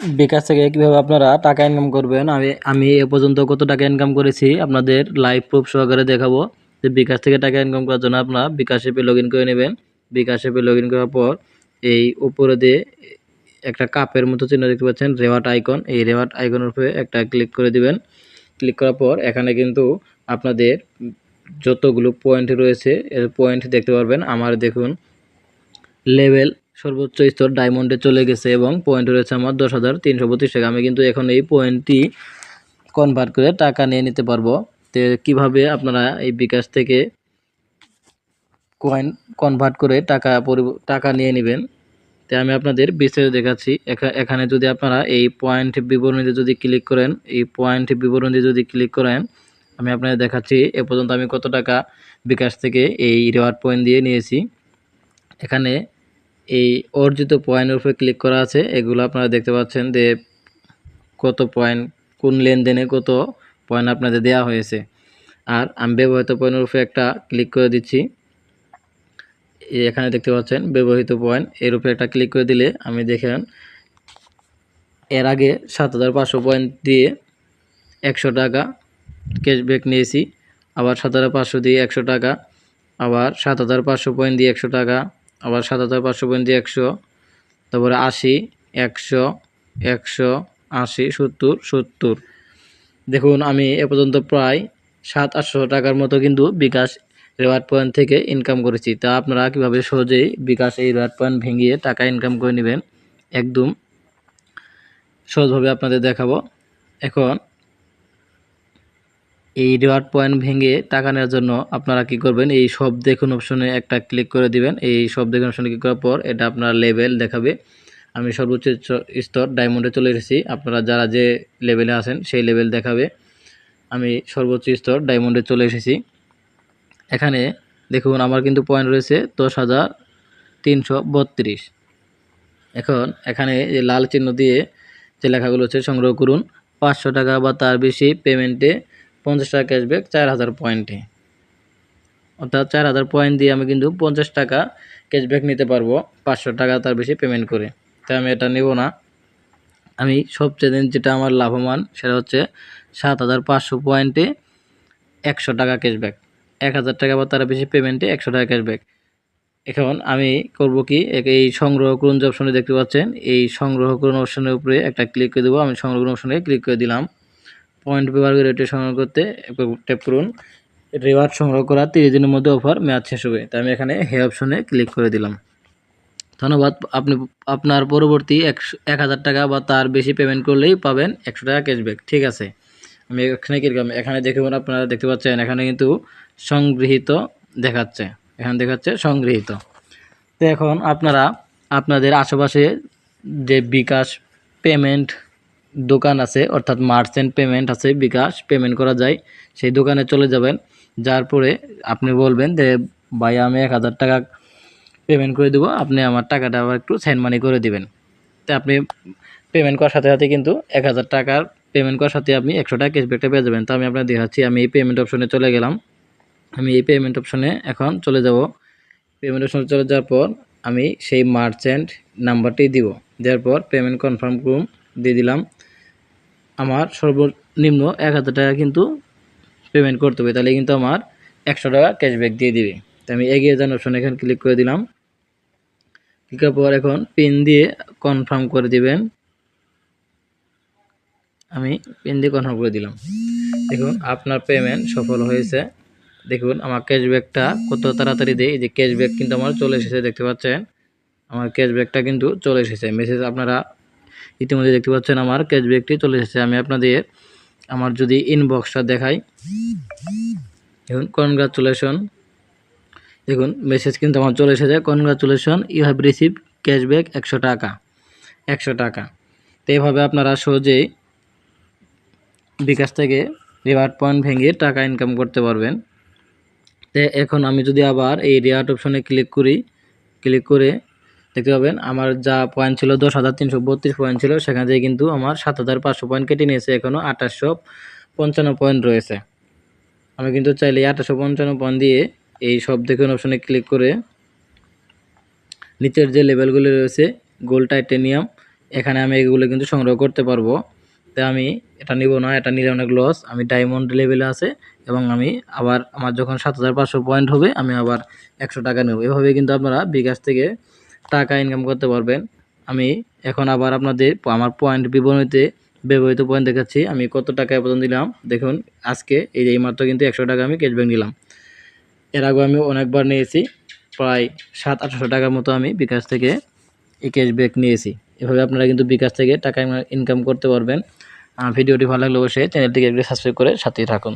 বিকাশ থেকে কীভাবে আপনারা টাকা ইনকাম করবেন? আমি আমি এ পর্যন্ত কত টাকা ইনকাম করেছি আপনাদের লাইভ প্রুফ সহকারে দেখাবো। যে বিকাশ থেকে টাকা ইনকাম করার জন্য আপনারা বিকাশ অ্যাপে লগ করে নেবেন। বিকাশ অ্যাপে লগ করার পর এই উপরে দিয়ে একটা কাপের মতো চিহ্ন দেখতে পাচ্ছেন রেওয়াট আইকন এই রেওয়াট আইকনের উপরে একটা ক্লিক করে দিবেন। ক্লিক করার পর এখানে কিন্তু আপনাদের যতগুলো পয়েন্ট রয়েছে, এর পয়েন্ট দেখতে পারবেন। আমার দেখুন লেভেল সর্বোচ্চ স্তর ডায়মন্ডে চলে গেছে এবং পয়েন্ট রয়েছে আমার দশ হাজার তিনশো বত্রিশ টাকা। আমি কিন্তু এখন এই পয়েন্টটি কনভার্ট করে টাকা নিয়ে নিতে পারব। তো কীভাবে আপনারা এই বিকাশ থেকে কয়েন কনভার্ট করে টাকা পরি- টাকা নিয়ে নেবেন? তো আমি আপনাদের বিস্তারিত দেখাচ্ছি। এখা- এখানে যদি আপনারা এই পয়েন্ট বিবরণীতে যদি ক্লিক করেন, এই পয়েন্ট বিবরণীতে যদি ক্লিক করেন, আমি আপনাদের দেখাচ্ছি এ পর্যন্ত আমি কত টাকা বিকাশ থেকে এই রিওয়ার্ড পয়েন্ট দিয়ে নিয়েছি। এখানে এই অর্জিত পয়েন্টের উপরে ক্লিক করা আছে, এগুলো আপনারা দেখতে পাচ্ছেন যে কত পয়েন্ট কোন লেনদেনে কত পয়েন্ট আপনাদের দেওয়া হয়েছে। আর আমি ব্যবহৃত পয়েন্টের উপরে একটা ক্লিক করে দিচ্ছি। এখানে দেখতে পাচ্ছেন, ব্যবহৃত পয়েন্ট এর উপরে একটা ক্লিক করে দিলে আমি দেখেন এর আগে সাত হাজার পাঁচশো পয়েন্ট দিয়ে একশো টাকা ক্যাশব্যাক নিয়েছি, আবার সাত হাজার পাঁচশো দিয়ে একশো টাকা, আবার সাত হাজার পাঁচশো পয়েন্ট দিয়ে একশো টাকা আবার সাত হাজার পাঁচশো পয়েন্ট একশো, তারপরে আশি, একশো একশো, আশি, সত্তর সত্তর। দেখুন, আমি এ পর্যন্ত প্রায় সাত, আটশো টাকার মতো কিন্তু বিকাশ রেওয়ার্ড পয়েন্ট থেকে ইনকাম করেছি। তা আপনারা কীভাবে সহজেই বিকাশ এই রেওয়ার্ড পয়েন্ট ভেঙিয়ে টাকা ইনকাম করে নেবেন, একদম সহজভাবে আপনাদের দেখাবো। এখন এই রিওয়ার্ড পয়েন্ট ভেঙে টাকা নেওয়ার জন্য আপনারা কি করবেন? এই সব দেখুন অপশনে একটা ক্লিক করে দিবেন। এই সব দেখুন অপশনে ক্লিক করার পর এটা আপনার লেভেল দেখাবে। আমি সর্বোচ্চ স্তর ডায়মন্ডে চলে এসেছি। আপনারা যারা যে লেভেলে আছেন সেই লেভেল দেখাবে। আমি সর্বোচ্চ স্তর ডায়মন্ডে চলে এসেছি। এখানে দেখুন আমার কিন্তু পয়েন্ট রয়েছে দশ হাজার তিনশো বত্রিশ। এখন এখানে যে লাল চিহ্ন দিয়ে যে লেখাগুলো হচ্ছে সংগ্রহ করুন। পাঁচশো টাকা বা তার বেশি পেমেন্টে পঞ্চাশ টাকা ক্যাশব্যাক চার হাজার পয়েন্টে অর্থাৎ চার হাজার পয়েন্ট দিয়ে আমি কিন্তু পঞ্চাশ টাকা ক্যাশব্যাক নিতে পারব, পাঁচশো টাকা তার বেশি পেমেন্ট করে। তাই আমি এটা নেব না। আমি সবচেয়ে দিন যেটা আমার লাভবান, সেটা হচ্ছে সাত হাজার পাঁচশো পয়েন্টে একশো টাকা ক্যাশব্যাক এক হাজার টাকা বা তার বেশি পেমেন্টে একশো টাকা ক্যাশব্যাক এখন আমি করব কি এই সংগ্রহ করুন যে অপশনে দেখতে পাচ্ছেন, এই সংগ্রহ করুন অপশনের উপরে একটা ক্লিক করে দেবো। আমি সংগ্রহ করুন অপশনে ক্লিক করে দিলাম। পয়েন্ট ব্যবহার করে রেটে সংগ্রহ করতে ট্যাপ করুন। রিওয়ার্ড সংগ্রহ করা তিরিশ দিনের মধ্যে অফার মেয়াদ শেষ হবে। তাই আমি এখানে হে অপশনে ক্লিক করে দিলাম। ধন্যবাদ, আপনি, আপনার পরবর্তী একশো এক হাজার টাকা বা তার বেশি পেমেন্ট করলেই পাবেন একশো টাকা ক্যাশব্যাক ঠিক আছে? আমি এখানে কীরকম এখানে দেখে আপনারা দেখতে পাচ্ছেন, এখানে কিন্তু সংগৃহীত দেখাচ্ছে। এখানে দেখাচ্ছে সংগৃহীত। তো এখন আপনারা, আপনাদের আশেপাশে যে বিকাশ পেমেন্ট দোকান আছে, অর্থাৎ মার্চেন্ট পেমেন্ট আছে, বিকাশ পেমেন্ট করা যায়, সেই দোকানে চলে যাবেন। যার পরে আপনি বলবেন যে, ভাই, আমি এক হাজার টাকা পেমেন্ট করে দেবো, আপনি আমার টাকাটা আবার একটু সেন্ড মানি করে দিবেন। তো আপনি পেমেন্ট করার সাথে সাথে কিন্তু এক হাজার টাকার পেমেন্ট করার সাথে আপনি একশো টাকা ক্যাশব্যাকটা পেয়ে যাবেন। তো আমি আপনার দেখাচ্ছি, আমি এই পেমেন্ট অপশনে চলে গেলাম। আমি এই পেমেন্ট অপশনে এখন চলে যাব। পেমেন্ট অপশনে চলে যাওয়ার পর আমি সেই মার্চেন্ট নাম্বারটি দিব। দেওয়ার পর পেমেন্ট কনফার্ম করুন দিয়ে দিলাম। আমার সর্বনিম্ন এক হাজার টাকা কিন্তু পেমেন্ট করতে হবে। তাহলে কিন্তু আমার একশো টাকা ক্যাশব্যাক দিয়ে দিবে। তো আমি এগিয়ে যান অপশন এখানে ক্লিক করে দিলাম। ক্লিক পর এখন পিন দিয়ে কনফার্ম করে দিবেন। আমি পিন দিয়ে কনফার্ম করে দিলাম। দেখুন, আপনার পেমেন্ট সফল হয়েছে। দেখুন, আমার ক্যাশব্যাকটা কত তাড়াতাড়ি দেয় যে ক্যাশব্যাক কিন্তু আমার চলে এসেছে, দেখতে পাচ্ছেন? আমার ক্যাশব্যাকটা কিন্তু চলে এসেছে। মেসেজ আপনারা ইতিমধ্যে দেখতে পাচ্ছেন আমার ক্যাশব্যাকটি চলে এসেছে। আমি আপনাদের আমার যদি ইনবক্সটা দেখাই। দেখুন কনগ্রাচুলেশন দেখুন মেসেজ কিন্তু আমার চলে এসেছে। Congratulation you have receive cashback একশো টাকা। একশো টাকা। তো এইভাবে আপনারা সহজেই বিকাশ থেকে রিওয়ার্ড পয়েন্ট ভেঙে টাকা ইনকাম করতে পারবেন। তো এখন আমি যদি আবার এই রিওয়ার্ড অপশনে ক্লিক করি ক্লিক করে দেখতে পাবেন, আমার যা পয়েন্ট ছিল দশ হাজার তিনশো বত্রিশ পয়েন্ট ছিল, সেখান থেকে কিন্তু আমার সাত হাজার পাঁচশো পয়েন্ট কেটে নিয়েছে এখনও আঠাশশো পঞ্চান্ন পয়েন্ট রয়েছে। আমি কিন্তু চাইলে আঠাশশো পঞ্চান্ন পয়েন্ট দিয়ে এই সব দেখুন অপশনে ক্লিক করে নিচের যে লেভেলগুলি রয়েছে গোল্ড টাইটেনিয়াম এখানে আমি এগুলো কিন্তু সংগ্রহ করতে পারব। তো আমি এটা নিব না, এটা নিলে অনেক লস আমি ডায়মন্ড লেভেলে আছে এবং আমি আবার আমার যখন সাত হাজার পাঁচশো পয়েন্ট হবে, আমি আবার একশো টাকা নেব। এভাবে কিন্তু আপনারা বিকাশ থেকে টাকা ইনকাম করতে পারবেন। আমি এখন আবার আপনাদের আমার পয়েন্ট বিবরণীতে ব্যবহৃত পয়েন্ট দেখাচ্ছি। আমি কত টাকা পর্যন্ত দিলাম? দেখুন, আজকে এই যে এইমাত্র কিন্তু একশো টাকা আমি ক্যাশব্যাক নিলাম। এর আগে আমি অনেকবার নিয়েছি। প্রায় সাত, আটশো টাকার মতো আমি বিকাশ থেকে এই ক্যাশব্যাক নিয়েছি। এভাবে আপনারা কিন্তু বিকাশ থেকে টাকা ইনকাম করতে পারবেন। ভিডিওটি ভালো লাগলে অবশ্যই চ্যানেলটিকে একটু সাবস্ক্রাইব করে সাথেই থাকুন।